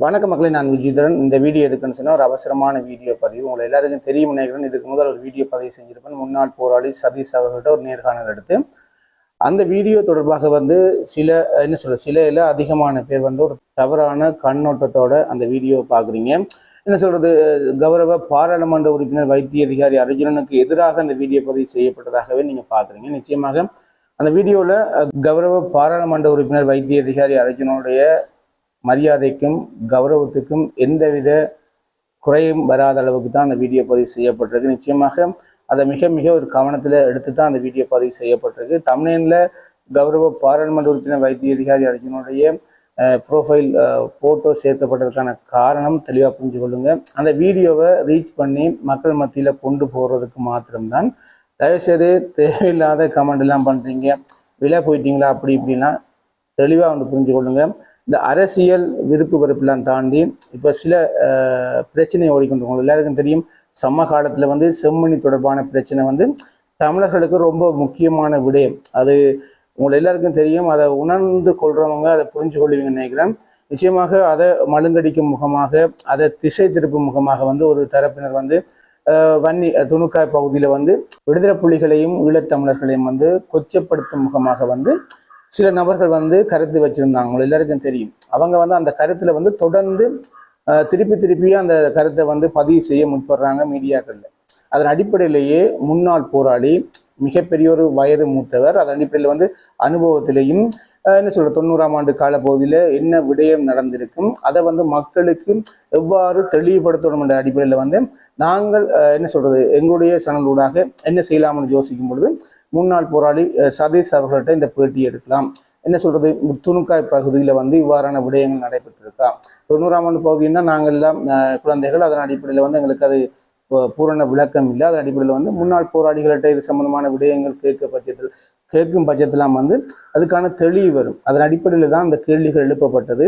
வணக்க மக்களை நான் விஜயதரன். இந்த வீடியோ எதுக்குன்னு சொன்னால் ஒரு அவசரமான வீடியோ பதிவு. உங்களை எல்லாருக்கும் தெரியும் நினைக்கிறேன். இதுக்கு முதல் ஒரு வீடியோ பதிவு செஞ்சிருப்பேன். முன்னாள் போராளி சதீஷ் அவர்கள்ட்ட ஒரு நேர்காணல் எடுத்து அந்த வீடியோ தொடர்பாக வந்து சில என்ன சொல்ற சில இல்லை அதிகமான பேர் வந்து ஒரு தவறான கண்ணோட்டத்தோட அந்த வீடியோவை பார்க்குறீங்க. என்ன சொல்றது கௌரவ பாராளுமன்ற உறுப்பினர் வைத்திய அதிகாரி அர்ஜுனனுக்கு எதிராக அந்த வீடியோ பதிவு செய்யப்பட்டதாகவே நீங்க பார்க்குறீங்க. நிச்சயமாக அந்த வீடியோவில் கௌரவ பாராளுமன்ற உறுப்பினர் வைத்திய அதிகாரி அர்ஜுனோடைய மரியாதைக்கும் கௌரவத்துக்கும் எந்தவித குறையும் வராத அளவுக்கு தான் அந்த வீடியோ பதிவு செய்யப்பட்டிருக்கு. நிச்சயமாக அதை மிக மிக ஒரு கவனத்தில் எடுத்து தான் அந்த வீடியோ பதிவு செய்யப்பட்டிருக்கு. தமிழ்நில கௌரவ பாராளுமன்ற உறுப்பினர் வைத்திய அதிகாரி அர்ஜுனுடைய ப்ரோஃபைல் ஃபோட்டோ சேர்க்கப்பட்டதுக்கான காரணம் தெளிவாக புரிஞ்சு கொள்ளுங்க. அந்த வீடியோவை ரீச் பண்ணி மக்கள் மத்தியில் கொண்டு போகிறதுக்கு மாத்திரம்தான். தயவுசெய்து தேவையில்லாத கமெண்ட் எல்லாம் பண்ணுறீங்க விலை போயிட்டீங்களா? அப்படி இப்படின்னா தெளிவாக வந்து புரிஞ்சு கொள்ளுங்க இந்த அரசியல் விருப்பு வெறுப்பெல்லாம் தாண்டி இப்போ சில பிரச்சனை ஓடிக்கொண்டு எல்லாருக்கும் தெரியும் சம காலத்தில் வந்து செம்மணி தொடர்பான பிரச்சனை வந்து தமிழர்களுக்கு ரொம்ப முக்கியமான விடயம். அது உங்களை எல்லாருக்கும் தெரியும். அதை உணர்ந்து கொள்றவங்க அதை புரிஞ்சு கொள்வீங்கன்னு நினைக்கிறேன். நிச்சயமாக அதை மழுங்கடிக்கும் முகமாக அதை திசை திருப்பும் முகமாக வந்து ஒரு தரப்பினர் வந்து வன்னி துணுக்காய் பகுதியில் வந்து விடுதலை புலிகளையும் ஈழத்தமிழர்களையும் வந்து கொச்சப்படுத்தும் முகமாக வந்து சில நபர்கள் வந்து கருத்து வச்சிருந்தாங்க எல்லாருக்கும் தெரியும். அவங்க வந்து அந்த கருத்துல வந்து தொடர்ந்து திருப்பி திருப்பி அந்த கருத்தை வந்து பதிவு செய்ய முற்படுறாங்க மீடியாக்கள்ல. அதன் அடிப்படையிலேயே முன்னாள் போராளி மிகப்பெரிய ஒரு வயது மூத்தவர் அதன் அடிப்படையில் வந்து அனுபவத்திலையும் என்ன சொல்ற தொண்ணூறாம் ஆண்டு காலப்பகுதியில் என்ன விடயம் நடந்திருக்கும் அதை வந்து மக்களுக்கு எவ்வாறு தெளிவுபடுத்தணும் என்ற அடிப்படையில் வந்து நாங்கள் அஹ், என்ன சொல்றது எங்களுடைய சேனலூடாக என்ன செய்யலாம்னு யோசிக்கும் பொழுது முன்னாள் போராளி சதீஷ் அவர்கள்ட்ட இந்த பேட்டி எடுக்கலாம். என்ன சொல்றது? துணுக்காய் பகுதியில் வந்து இவ்வாறான விடயங்கள் நடைபெற்றிருக்கா? தொண்ணூறாம் ஆண்டு பகுதின்னா நாங்கள் எல்லாம் குழந்தைகள் அதன் அடிப்படையில் வந்து எங்களுக்கு அது பூரண விளக்கம் இல்லை. அதன் அடிப்படையில் வந்து முன்னாள் போராளிகள்கிட்ட இது சம்பந்தமான விடயங்கள் கேட்க பட்சத்தில் கேட்கும் பட்சத்திலாம் வந்து அதுக்கான தெளிவு வரும். அதன் அடிப்படையில் தான் அந்த கேள்விகள் எழுப்பப்பட்டது.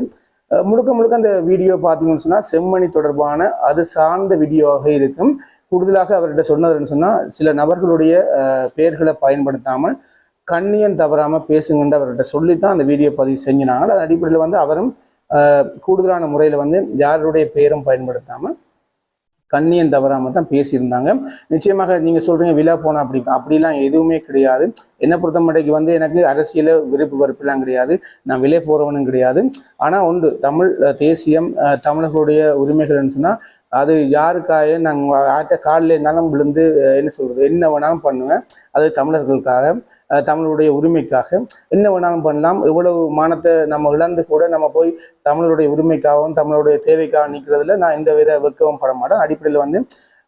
முழுக்க முழுக்க அந்த வீடியோ பார்த்தீங்கன்னு சொன்னால் செம்மணி தொடர்பான அது சார்ந்த வீடியோவாக இருக்கும். கூடுதலாக அவர்கிட்ட சொன்னதுன்னு சொன்னால் சில நபர்களுடைய பெயர்களை பயன்படுத்தாமல் கண்ணியம் தவறாமல் பேசுங்கன்ற அவர்கிட்ட சொல்லித்தான் அந்த வீடியோ பதிவு செஞ்சினாங்க. அதன் அடிப்படையில் வந்து அவரும் கூடுதலான முறையில் வந்து யாருடைய பெயரும் பயன்படுத்தாமல் கண்ணியம் தவறாமல் தான் பேசியிருந்தாங்க. நிச்சயமாக நீங்கள் சொல்கிறீங்க விழா போனால் அப்படி அப்படிலாம் எதுவுமே கிடையாது. என்னை பொறுத்த மட்டைக்கு வந்து எனக்கு அரசியல விருப்பு வெறுப்புலாம் கிடையாது. நான் விலை போகிறவனும் கிடையாது. ஆனால் உண்டு. தமிழ் தேசியம் தமிழர்களுடைய உரிமைகள்னு சொன்னால் அது யாருக்காக நாங்கள் யார்கிட்ட காலில் இருந்தாலும் விழுந்து என்ன சொல்கிறது என்ன வேணாலும் பண்ணுவேன். அது தமிழர்களுக்காக. தமிழுடைய உரிமைக்காக. என்ன வேணாலும் பண்ணலாம். இவ்வளவு மானத்தை நம்ம இழந்து கூட நம்ம போய் தமிழருடைய உரிமைக்காகவும் தமிழருடைய தேவைக்காக நிற்கிறதுல நான் எந்த வித வெக்கவும் பட மாட்டேன். அடிப்படையில் வந்து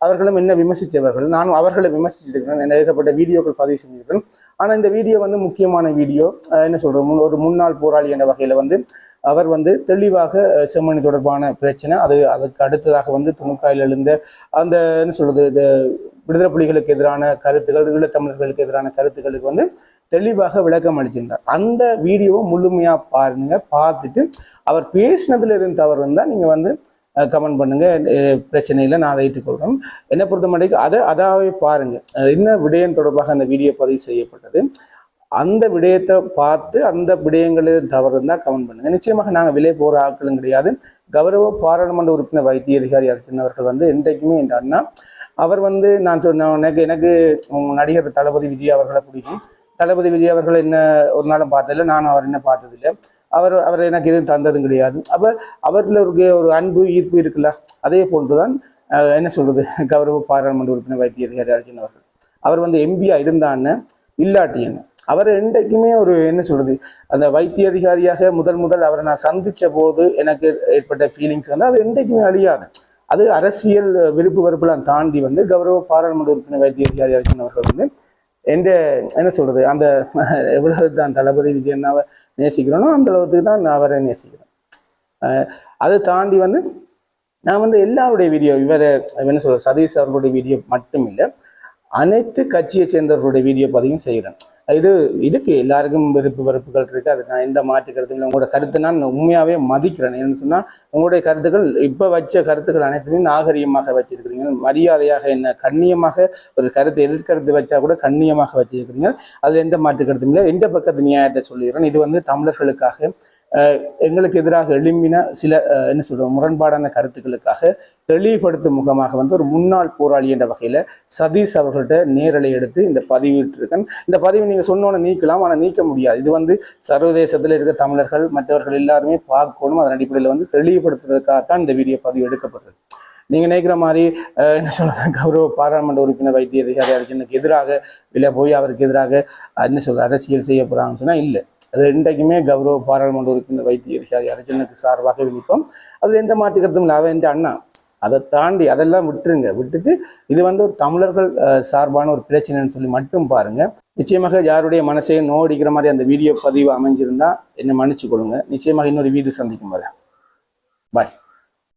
அவர்களும் என்ன விமர்சித்தவர்கள். நானும் அவர்களை விமர்சிச்சிருக்கிறேன் ஏகப்பட்ட வீடியோக்கள் பதிவு செஞ்சிருக்கிறேன். ஆனால் இந்த வீடியோ வந்து முக்கியமான வீடியோ. என்ன சொல்கிறோம் முன் ஒரு முன்னாள் போராளி என்ற வகையில் வந்து அவர் வந்து தெளிவாக செம்மணி தொடர்பான பிரச்சனை. அது அதுக்கு அடுத்ததாக வந்து துணுக்காயில் எழுந்த அந்த என்ன சொல்கிறது இந்த விடுதலை புலிகளுக்கு எதிரான கருத்துக்கள் ஈழத்தமிழர்களுக்கு எதிரான கருத்துக்களுக்கு வந்து தெளிவாக விளக்கம் அளிச்சிருந்தார். அந்த வீடியோவை முழுமையாக பாருங்க பார்த்துட்டு அவர் பேசினதுல எதுவும் தவறு இருந்தால் நீங்கள் வந்து கமெண்ட் பண்ணுங்க. பிரச்சனையில் பிரச்சனை இல்லை நான் அதை ஏற்றுக்கொள்கிறேன் என்னை பொறுத்த மட்டும் அதை அதாவே பாருங்க. அது என்ன விடயம் தொடர்பாக அந்த வீடியோ பதிவு செய்யப்பட்டது அந்த விடயத்தை பார்த்து அந்த விடயங்களில் தவறு இருந்தால் கமெண்ட் பண்ணுங்க. நிச்சயமாக நாங்கள் விலை போகிற ஆட்களும் கிடையாது. கௌரவ பாராளுமன்ற உறுப்பினர் வைத்திய அதிகாரி அர்ஜுன் அவர்கள் வந்து என்றைக்குமே என்றான்னா அண்ணா அவர் வந்து நான் சொன்ன எனக்கு எனக்கு நடிகர் தளபதி விஜய் அவர்களை பிடிக்கும். தளபதி விஜய் அவர்கள் என்ன ஒரு நாளும் பார்த்ததில்லை. நானும் அவர் என்ன பார்த்ததில்லை. அவர் அவர் எனக்கு எதுவும் தந்ததும் கிடையாது. அப்போ அவரில் இருக்க ஒரு அன்பு ஈர்ப்பு இருக்குல்ல அதே போன்றுதான் தான் என்ன சொல்றது கௌரவ பாராளுமன்ற உறுப்பினர் வைத்திய அதிகாரி அர்ஜுன் அவர்கள். அவர் வந்து எம்பியா இருந்தான்னு இல்லாட்டி என்ன? அவர் என்றைக்குமே ஒரு என்ன சொல்றது அந்த வைத்திய அதிகாரியாக முதல் முதல் அவரை நான் சந்திச்ச போது எனக்கு ஏற்பட்ட ஃபீலிங்ஸ் வந்து அது என்றைக்குமே அழியாது. அது அரசியல் விருப்பு வெறுப்புலாம் தாண்டி வந்து கௌரவ பாராளுமன்ற உறுப்பினர் வைத்திய அதிகாரி அர்ஜுன் அவர்கள் வந்து எந்த என்ன சொல்றது அந்த எவ்வளவு தான் தளபதி விஜயண்ணாவை நேசிக்கிறேனோ அந்த அளவுக்கு தான் நான் அவரை நேசிக்கிறேன். அதை தாண்டி வந்து நான் வந்து எல்லாருடைய வீடியோ இவரை என்ன சொல்ற சதீஷ் அவர்களுடைய வீடியோ மட்டும் இல்லை அனைத்து கட்சியை சேர்ந்தவர்களுடைய வீடியோ பதிவும் செய்கிறேன். இது இதுக்கு எல்லாருக்கும் விருப்பு வெறுப்புகள் இருக்கு. அது நான் எந்த மாற்று இல்லை. உங்களோட கருத்தை நான் உண்மையாகவே மதிக்கிறேன். ஏன்னு சொன்னால் உங்களுடைய கருத்துக்கள் இப்போ வச்ச கருத்துக்கள் அனைத்துமே நாகரீகமாக வச்சிருக்கிறீங்க. மரியாதையாக என்ன கண்ணியமாக ஒரு கருத்தை எதிர்கருத்து வச்சா கூட கண்ணியமாக வச்சிருக்கிறீங்க. அதில் எந்த மாற்று கருத்தும் இல்லை. எந்த பக்கத்து நியாயத்தை சொல்லிடுறேன். இது வந்து தமிழர்களுக்காக எங்களுக்கு எதிராக எழும்பின சில என்ன சொல்றோம் முரண்பாடான கருத்துக்களுக்காக தெளிவுபடுத்தும் முகமாக வந்து ஒரு முன்னாள் போராளி என்ற வகையில் சதீஷ் அவர்கள்ட்ட நேரலை எடுத்து இந்த பதிவிட்டிருக்கேன். இந்த பதிவு நீங்கள் சொன்னோன்னு நீக்கலாம் ஆனால் நீக்க முடியாது. இது வந்து சர்வதேசத்தில் இருக்க தமிழர்கள் மற்றவர்கள் எல்லாருமே பார்க்கணும். அதன் அடிப்படையில் வந்து தெளிவுபடுத்துறதுக்காகத்தான் இந்த வீடியோ பதிவு எடுக்கப்பட்டது. நீங்கள் நினைக்கிற மாதிரி என்ன சொல்கிறது கௌரவ பாராளுமன்ற உறுப்பினர் வைத்திய அதிகாரி அர்ஜுனுக்கு எதிராக இல்லை போய் அவருக்கு எதிராக என்ன சொல்ற அரசியல் செய்ய போகிறாங்கன்னு சொன்னால் இல்லை. அது இன்றைக்குமே கௌரவ பாராளுமன்ற உறுப்பினர் வைத்திய அதிகாரி அர்ஜுனுக்கு சார்பாக விழிப்போம் அதில் எந்த மாற்று கருத்தும் இல்லை. அவன் என்ற அண்ணா. அதை தாண்டி அதெல்லாம் விட்டுருங்க. விட்டுட்டு இது வந்து ஒரு தமிழர்கள் அஹ், சார்பான ஒரு பிரச்சனைன்னு சொல்லி மட்டும் பாருங்க. நிச்சயமாக யாருடைய மனசையும் நோடிக்கிற மாதிரி அந்த வீடியோ பதிவு அமைஞ்சிருந்தா என்னை மன்னிச்சு கொடுங்க நிச்சயமாக இன்னொரு வீடியோ சந்திக்கும் வரை. பாய்